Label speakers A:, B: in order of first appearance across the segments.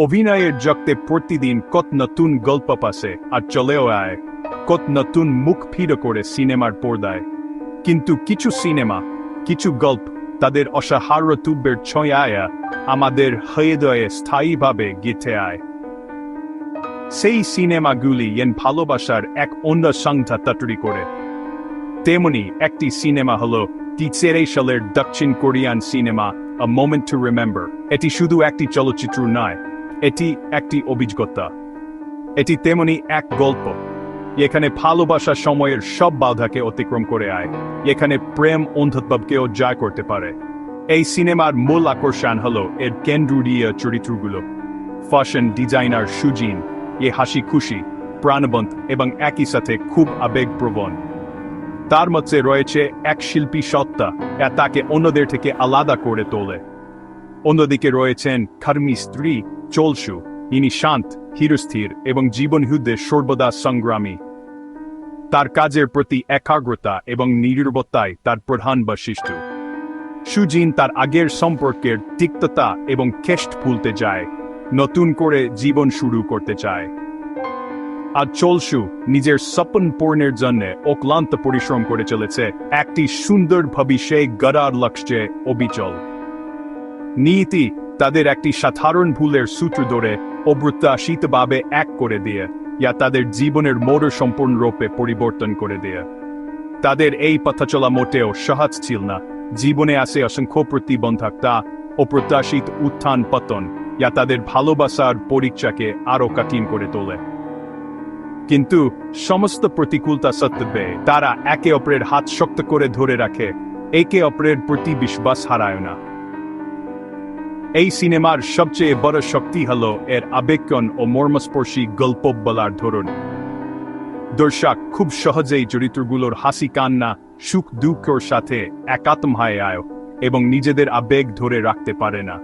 A: অভিনয়ের জগতে প্রতিদিন কত নতুন গল্প পাশে আর চলেও আয়। কত নতুন মুখ ফিরে করে সিনেমার পর্দায়। কিন্তু কিছু সিনেমা, কিছু গল্প তাদের অসাহার্য তুব্যের ছয়ায় আমাদের হৃদয়ে স্থায়ীভাবে গেঁথে আয়। সেই সিনেমাগুলি এন ভালোবাসার এক অন্য সংখ্যা তটরি করে। তেমনি একটি সিনেমা হলো টিচেরে সালের দক্ষিণ Korean cinema a moment to remember এটি শুধু একটি চলচ্চিত্র নয় এটি একটি অভিজ্ঞতা। এটি তেমনি এক গল্প। এখানে ভালোবাসা সময়ের সব বাধাকে অতিক্রম করে আয়। এখানে প্রেম অন্ধত্বকেও জয় করতে পারে। এই সিনেমার মূল আকর্ষণ হলো এর কেন্দ্রীয় চরিত্রগুলো। ফ্যাশন ডিজাইনার সুজিন এ হাসি খুশি, প্রাণবন্ত এবং একই সাথে খুব আবেগপ্রবণ। তার মধ্যে রয়েছে এক শিল্পী সত্তা তাকে অন্যদের থেকে আলাদা করে তোলে। অন্যদিকে রয়েছেন খার্মি স্ত্রী চলসু, ইনি শান্ত হিরস্থির এবং জীবন যুদ্ধে সর্বদা সংগ্রামী। তার কাজের প্রতি একাগ্রতা এবং নির্ভরতাই তার প্রধান বৈশিষ্ট্য। সুজিন তার আগের সম্পর্কের তিক্ততা এবং কেষ্ট ভুলতে চায় নতুন করে জীবন শুরু করতে চায়। আর চলসু নিজের স্বপ্ন পূর্ণের জন্য অক্লান্ত পরিশ্রম করে চলেছে একটি সুন্দর ভবিষ্যে গড়ার লক্ষ্যে অবিচল। নীতি তাদের একটি সাধারণ ভুলের সূত্র ধরে অপ্রত্যাশিতভাবে এক করে দিয়ে, ইয়া তাদের জীবনের মোড় সম্পূর্ণরূপে পরিবর্তন করে দিয়ে। তাদের এই পথ চলা মোটেও সহজ ছিল না। জীবনে আসে অসংখ্য প্রতিবন্ধকতা অপ্রত্যাশিত উত্থান পতন, ইয়া তাদের ভালোবাসার পরীক্ষাকে আরও কঠিন করে তোলে। কিন্তু সমস্ত প্রতিকূলতা সত্ত্বে তারা একে অপরের হাত শক্ত করে ধরে রাখে, একে অপরের প্রতি বিশ্বাস হারায় না। এই সিনেমার সবচেয়ে বড় শক্তি হল এর আবেগন ও মর্মস্পর্শী গল্প বলার ধরন। দর্শক, খুব সহজেই চরিত্রগুলোর হাসি, কান্না, সুখ, দুঃখর সাথে একাত্ম হয় আয় এবং নিজেদের আবেগ ধরে রাখতে পারে না।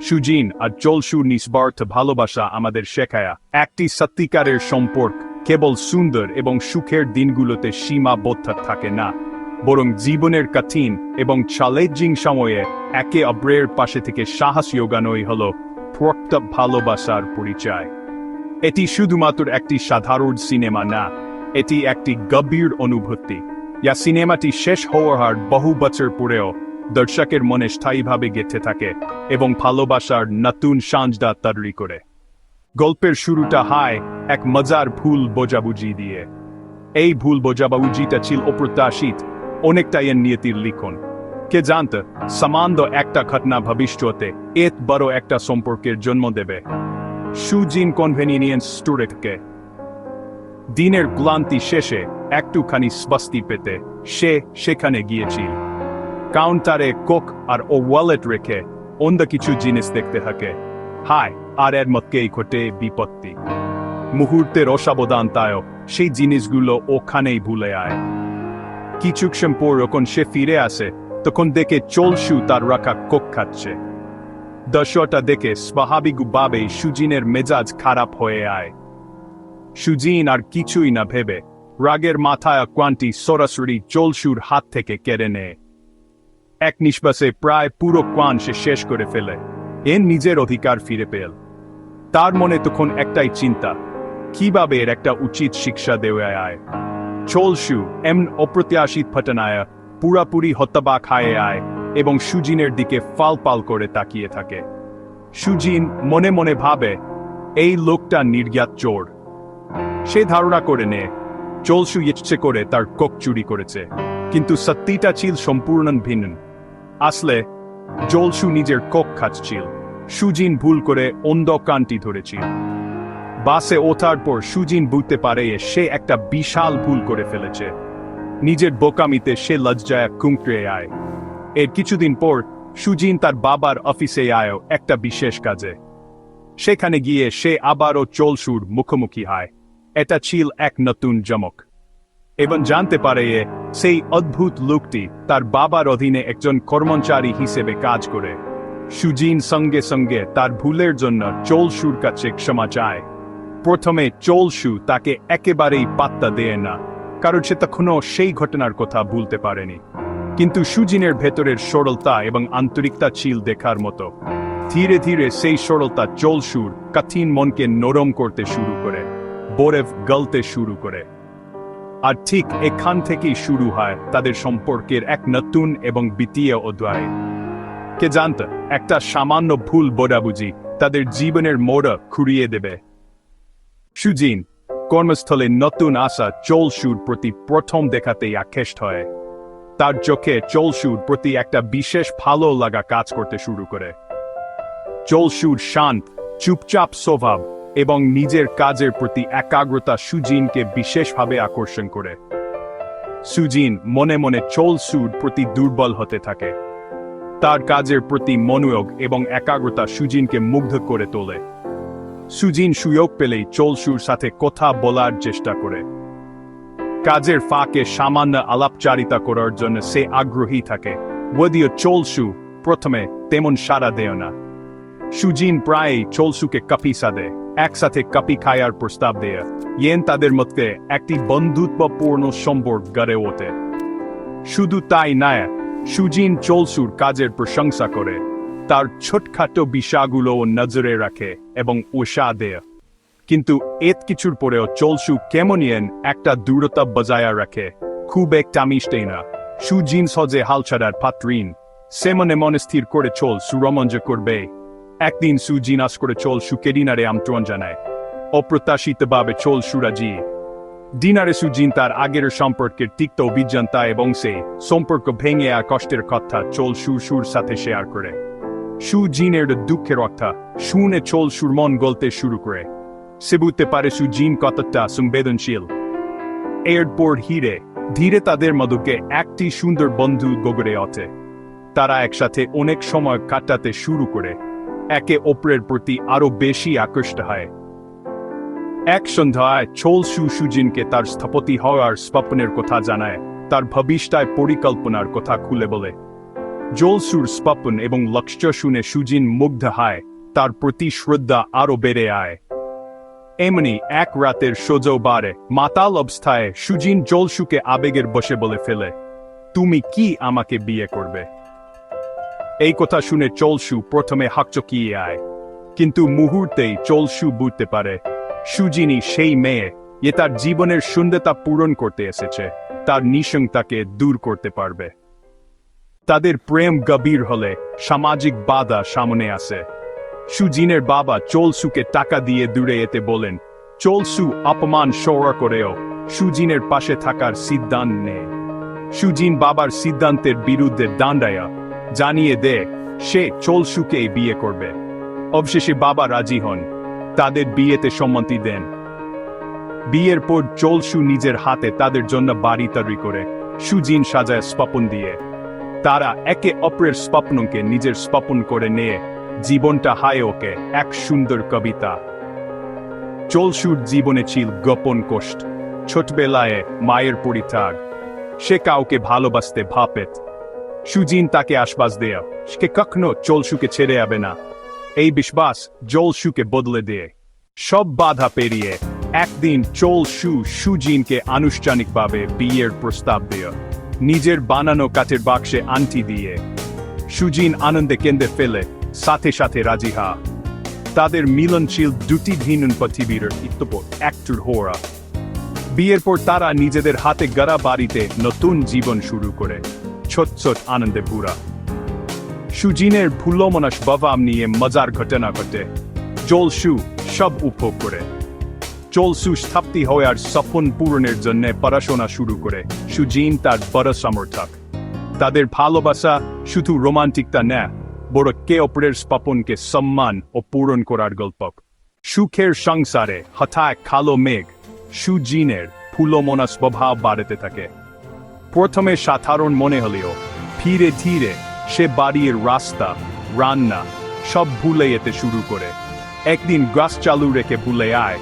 A: সুজিন আর চলসু নিঃস্বার্থ ভালোবাসা আমাদের শেখায়া একটি সত্যিকারের সম্পর্ক কেবল সুন্দর এবং সুখের দিনগুলোতে সীমাবদ্ধ থাকে না। বরং জীবনের কঠিন এবং চ্যালেঞ্জিং সময়ে একে অপরের পাশে থেকে সাহস যোগানোই হল প্রক্ত ভালোবাসার পরিচয়। এটি শুধুমাত্র একটি সাধারণ সিনেমা না, এটি একটি গভীর অনুভূতি। যা সিনেমাটি শেষ হওয়ার বহু বছর পরেও দর্শকের মনে স্থায়ীভাবে গেঁথে থাকে এবং ভালোবাসার নতুন সাঞ্জদা তৈরি করে। গল্পের শুরুটা হায়, এক মজার ভুল বোঝাবুঝি দিয়ে। এই ভুল বোঝাবুঝিটা ছিল অপ্রত্যাশিত অনেকটাই এর নিয়তির লিখন। কে জানত সমান্দ একটা ঘটনা ভবিষ্যতে এত বড় একটা সম্পর্কের জন্ম দেবে। সুজিন কনভেনিয়েন্স স্টোরেটকে দিনের ক্লান্তি শেষে একটুখানি স্বস্তি পেতে সে সেখানে গিয়েছিল। কাউন্টারে কোক আর ও ওয়ালেট রেখে অন্য কিছু জিনিস দেখতে থাকে। হায়, আর এর মতকেই ঘটে বিপত্তি। মুহূর্তের অসাবধানতায় সেই জিনিসগুলো ওখানেই ভুলে আয়। কিছুক্ষণ পর যখন সে ফিরে আসে, তখন দেখে চলসু তার রাখা কোক খাচ্ছে। দশটা দেখে স্বাভাবিকভাবে সুজিনের মেজাজ খারাপ হয়ে আয়। সুজিন আর কিছুই না ভেবে রাগের মাথায় কোয়ান্টি সরাসরি চলসুর হাত থেকে কেড়ে নেয়। এক নিঃশ্বাসে প্রায় পুরো কোয়ান সে শেষ করে ফেলে। এর নিজের অধিকার ফিরে পেল। তার মনে তখন একটাই চিন্তা, কীভাবে এর একটা উচিত শিক্ষা দেওয়া আয়। চলসু, এমন অপ্রত্যাশিত ঘটনায় পুরাপুরি হত্যাবা খায়ে আয় এবং সুজিনের দিকে ফাল পাল করে তাকিয়ে থাকে। সুজিন মনে মনে ভাবে, এই লোকটা নির্জ্ঞাত চোর। সে ধারণা করে নে, চলসু ইচ্ছে করে তার কোক চুরি করেছে, কিন্তু সত্যিটা ছিল সম্পূর্ণ ভিন্ন। আসলে জলসু নিজের কোক খাচ্ছিল। সুজিন ভুল করে অন্ধ কানটি ধরেছিল। বাসে ওঠার পর সুজিন বুঝতে পারে সে একটা বিশাল ভুল করে ফেলেছে। নিজের বোকামিতে সে লজ্জায় কুঁকড়ে আয়। এর কিছুদিন পর সুজিন তার বাবার অফিসে আয় একটা বিশেষ কাজে। সেখানে গিয়ে সে আবারও চলসুর মুখোমুখি হয়। এটা ছিল এক নতুন জমক। এবং জানতে পারে এ, সেই অদ্ভুত লোকটি তার বাবার অধীনে একজন কর্মচারী হিসেবে কাজ করে। সুজিন সঙ্গে সঙ্গে তার ভুলের জন্য চলসুর কাছে ক্ষমা চায়। প্রথমে চলসু তাকে একেবারেই পাত্তা দেয় না, কারণ সে তখনও সেই ঘটনার কথা ভুলতে পারেনি। কিন্তু সুজিনের ভেতরের সরলতা এবং আন্তরিকতা ছিল দেখার মতো। ধীরে ধীরে সেই সরলতা চলসুর কঠিন মনকে নরম করতে শুরু করে, বরফ গলতে শুরু করে। আর ঠিক এখান থেকেই শুরু হয় তাদের সম্পর্কের এক নতুন এবং দ্বিতীয় অধ্যায়। কে জানত, একটা সামান্য ভুল বোঝাবুঝি তাদের জীবনের মোড় খুঁড়িয়ে দেবে। সুজিন, কর্মস্থলে নতুন আসা চলসুর প্রতি প্রথম দেখাতেই আকৃষ্ট হয়। তার চোখে চলসুর প্রতি একটা বিশেষ ভালো লাগা কাজ করতে শুরু করে। চলসুর শান্ত, চুপচাপ স্বভাব এবং নিজের কাজের প্রতি একাগ্রতা সুজিনকে বিশেষভাবে আকর্ষণ করে। সুজিন মনে মনে চলসুর প্রতি দুর্বল হতে থাকে। তার কাজের প্রতি মনোয়োগ এবং একাগ্রতা সুজিনকে মুগ্ধ করে তোলে। সুজিন সুযোগ পেলেই চলসুর সাথে কথা বলার চেষ্টা করে। কাজের ফাঁকে সামান্য আলাপচারিতা করার জন্য সে আগ্রহী থাকে। যদিও চলসু প্রথমে তেমন সাড়া দেয় না। সুজিন প্রায়ই চলসুকে কাপি সাদে একসাথে কাপি খায়ার প্রস্তাব দেয়। ইয়েন তাদের মধ্যে একটি বন্ধুত্বপূর্ণ সম্পর্ক গড়ে ওঠে। শুধু তাই নয়, সুজিন চলসুর কাজের প্রশংসা করে। তার ছোটখাটো বিষয়গুলো নজরে রাখে এবং উষা দেয়। কিন্তু এত কিছুর পরেও চলসু কেমন ইয়েন একটা দূরতা বজায় রাখে। খুব একটা মিষ্টে না। সুজিন সজে হাল ছাড়ার পাত্রিন। সে মনে স্থির করে চল সুরমঞ্জ করবে। একদিন সুজিন আস করে চল সুকে ডিনারে আমন্ত্রণ জানায়। অপ্রত্যাশিতভাবে চল সুরাজি ডিনারে সুজিন তার আগের সম্পর্কের তিক্ত অভিজ্ঞতা এবং সে সম্পর্ক ভেঙে আর কষ্টের কথা চল সুর সুর সাথে শেয়ার করে। সুজিনের দুঃখের কথা শুনে চল সুর মন গলতে শুরু করে। সে বুঝতে পারে সুজিন কতটা সংবেদনশীল। এরপর হিরে, ধীরে তাদের মধুকে একটি সুন্দর বন্ধু গগড়ে ওঠে তারা একসাথে অনেক সময় কাটাতে শুরু করে। একে অপরের প্রতি আরও বেশি আকৃষ্ট হয়। এক সন্ধ্যায় চোল সু সুজিনকে তার স্থপতি হওয়ার স্বপ্নের কথা জানায়, তার ভবিষ্যৎ পরিকল্পনার কথা খুলে বলে। জোলসুর স্বপ্ন এবং লক্ষ্য শুনে সুজিন মুগ্ধ হয়, তার প্রতি শ্রদ্ধা আরও বেড়ে আয়। এমনি এক রাতের সোজো বারে মাতাল অবস্থায় সুজিন জলসুকে আবেগের বসে বলে ফেলে, তুমি কি আমাকে বিয়ে করবে? এই কথা শুনে চলসু প্রথমে হাকচকিয়ে আয়, কিন্তু মুহূর্তেই চলসু বুঝতে পারে সুজিনী সেই মেয়ে এ তার জীবনের শূন্যতা পূরণ করতে এসেছে, তার নিঃসংতাকে দূর করতে পারবে। তাদের প্রেম গভীর হলে সামাজিক বাধা সামনে আসে। সুজিনের বাবা চলসুকে টাকা দিয়ে দূরে এতে বলেন, চলসু, অপমান সৌরা করেও সুজিনের পাশে থাকার সিদ্ধান্ত নেয় সুজিন বাবার সিদ্ধান্তের বিরুদ্ধে দান্ডায়া জানিয়ে দে সে চলসুকেই বিয়ে করবে। অবশেষে বাবা রাজি হন, তাদের বিয়েতে সম্মতি দেন। বিয়ের পর চলসু নিজের হাতে তাদের জন্য বাড়ি তৈরি করে সুজিন সাজায় স্বপন দিয়ে তারা একে অপরের স্বপ্নকে নিজের স্বপন করে নিয়ে জীবনটা হায় ওকে, এক সুন্দর কবিতা। চলসুর জীবনে ছিল গোপন কষ্ট, ছোটবেলায় মায়ের পরিত্যাগ। সে কাউকে ভালোবাসতে ভাপেত। সুজিন তাকে আশ্বাস দেয়, সে কখনো চলসুকে ছেড়ে যাবে না। এই বিশ্বাস জলসুকে বদলে দিয়ে সব বাধা পেরিয়ে একদিন চলসু সুজিনকে আনুষ্ঠানিকভাবে বিয়ের প্রস্তাব দিয়ে। নিজের বানানো কাঠের বাক্সে আন্টি দিয়ে। সুজিন আনন্দে কেন্দ্রে ফেলে, সাথে সাথে রাজি হা। তাদের মিলনশীল দুটি ভিন্ন পৃথিবীর ইত্যপর একটুর হোরা। বিয়ের পর তারা নিজেদের হাতে গড়া বাড়িতে নতুন জীবন শুরু করে। ছোট ছোট আনন্দে পুরা। সুজিনের ভুলমনাস বাবাম নিয়ে মজার ঘটনা ঘটে। জলসু সব উপভোগ করে। জলসু স্থাপ্তি হওয়ার স্বপন পূরণের জন্য পড়াশোনা শুরু করে। সুজিন তার বড় সমর্থক। তাদের ভালোবাসা শুধু রোমান্টিকতা না, বড় কে অপরের স্বপনকে সম্মান ও পূরণ করার গল্প। সুখের সংসারে হঠাৎ কালো মেঘ, সুজিনের ফুলমনা স্বভাব বাড়াতে থাকে। প্রথমে সাধারণ মনে হলেও, ধীরে ধীরে সে বাড়ির রাস্তা, রান্না সব ভুলে যেতে শুরু করে। একদিন গ্রাস চালু রেখে ভুলে আয়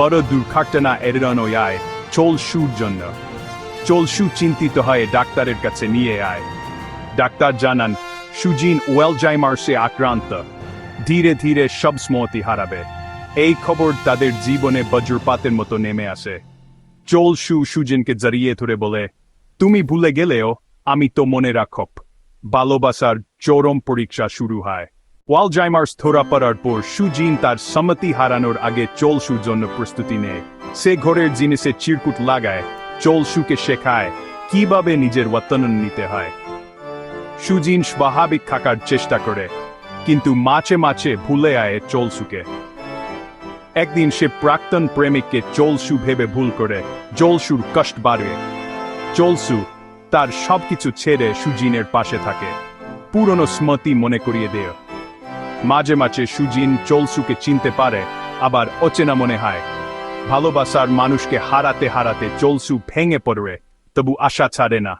A: বড় দুর্ঘটনা এড়ানো আয় চলসুর জন্য। চলসু চিন্তিত হয়ে ডাক্তারের কাছে নিয়ে আয়। ডাক্তার জানান, সুজিন ওয়েলজাইমার্সে আক্রান্ত। ধীরে ধীরে সব স্মৃতি হারাবে। এই খবর তাদের জীবনে বজ্রপাতের মতো নেমে আসে। চলসু সুজিনকে জড়িয়ে ধরে বলে, তুমি ভুলে গেলেও আমি তো মনে রাখব, ভালোবাসার চরম পরীক্ষা শুরু হয়। ওয়ালজাইমার্স ধরা পড়ার পর সুজিন তার সম্মতি হারানোর আগে চলসুর জন্য প্রস্তুতি নেয়, সে ঘরের জিনিসে চিরকুট লাগায়, চলসুকে শেখায় কীভাবে নিজের ওয়াতনন নিতে হয়। সুজিন স্বাভাবিক থাকার চেষ্টা করে, কিন্তু মাঝে মাঝে ভুলে আয় চলসুকে। একদিন সে প্রাক্তন প্রেমিককে চলসু ভেবে ভুল করে জলসুর কষ্ট বাড়বে চলসু তার সবকিছু ছেড়ে সুজিনের পাশে থাকে। পুরনো স্মৃতি মনে করিয়ে দেয়। মাঝে মাঝে সুজিন চলসুকে চিনতে পারে, আবার অচেনা মনে হয়। ভালোবাসার মানুষকে হারাতে হারাতে চলসু ভেঙে পড়বে, তবু আশা ছাড়ে না।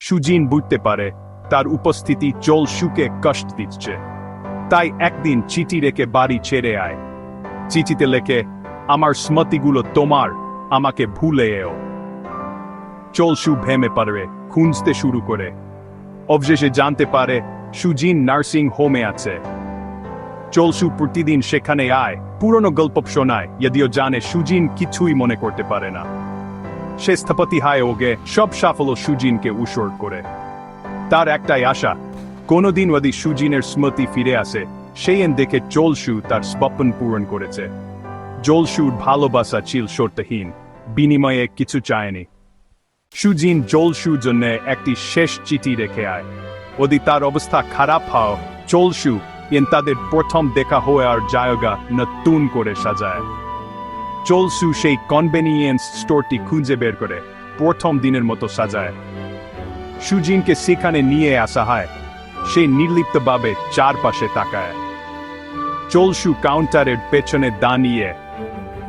A: সুজিন বুঝতে পারে, তার উপস্থিতি চলসুকে কষ্ট দিচ্ছে। তাই একদিন চিঠি রেখে বাড়ি ছেড়ে আয়। চিঠিতে লেখে, আমার স্মৃতিগুলো তোমার, আমাকে ভুলে এও। চলসু ভেমে পারবে খুঁজতে শুরু করে। অবশেষে জানতে পারে, সুজিন নার্সিং হোমে আছে। চলসু প্রতিদিন সেখানে আয়। পুরনো গল্প শোনায়, যদিও জানে সুজিন কিছুই মনে করতে পারে না। সে স্থপতি হায় ওগে, সব সাফল্য সুজিনকে উসর করে। তার একটাই আশা, কোনোদিন যদি সুজিনের স্মৃতি ফিরে আসে, সেই এন দেখে চলসু তার স্বপ্ন পূরণ করেছে। জলসুর ভালোবাসা ছিল শর্তহীন, বিনিময়ে কিছু চায়নি। সুজিন জলসুর জন্য একটি শেষ চিঠি রেখে আয়। যদি তার অবস্থা খারাপ হও, চলসু এন তাদের প্রথম দেখা হওয়ার জায়গা নতুন করে সাজায়। চলসু সেই কনভেনিয়েন্স স্টোরটি খুঁজে বের করে, প্রথম দিনের মতো সাজায়। সুজিনকে সেখানে নিয়ে আসা হয়, সে নির্লিপ্তভাবে চারপাশে তাকায়। চলসু কাউন্টারের পেছনে দাঁড়িয়ে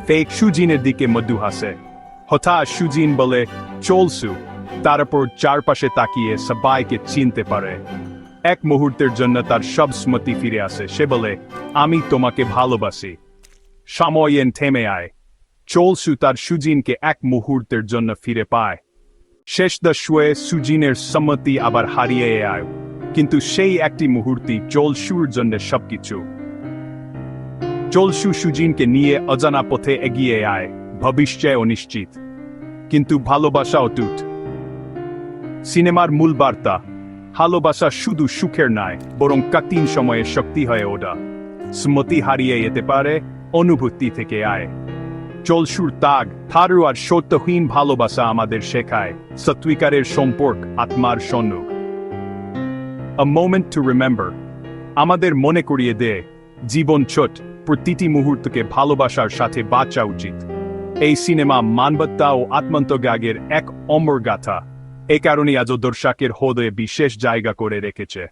A: ফেক সুজিনের দিকে মধু হাসে। হঠাৎ সুজিন বলে, চলসু। তারপর চারপাশে তাকিয়ে সবাইকে চিনতে পারে। এক মুহূর্তের জন্য তার সব স্মৃতি ফিরে আসে। সে বলে, আমি তোমাকে ভালোবাসি। সময়েন থেমে আয়। চলসু তার সুজিনকে এক মুহূর্তের জন্য ফিরে পায়। শেষ দশুয়ে সুজিনের সম্মতি আবার হারিয়ে আয়। কিন্তু সেই একটি মুহূর্তই চলসুর জন্য সবকিছু। চলসু সুজিনকে নিয়ে অজানা পথে এগিয়ে আয়। ভবিষ্যৎ অনিশ্চিত কিন্তু ভালোবাসা অটুট। সিনেমার মূল বার্তা ভালোবাসা শুধু সুখের নয় বরং কঠিন সময়ে শক্তি হয়ে ওঠা। স্মৃতি হারিয়ে যেতে পারে, অনুভূতি থেকে আয়। চলসুর তাগ, থারু আর সত্যহীন ভালোবাসা আমাদের শেখায় সত্বিকারের সম্পর্ক, আত্মার সন্নুক A moment to remember আমাদের মনে করিয়ে দে, জীবন ছোট, প্রতিটি মুহূর্তকে ভালোবাসার সাথে বাঁচা উচিত। এই সিনেমা মানবত্তা ও আত্মন্তগাগের এক অমর গাথা। এ কারণে আজও দর্শকের হৃদয়ে বিশেষ জায়গা করে রেখেছে।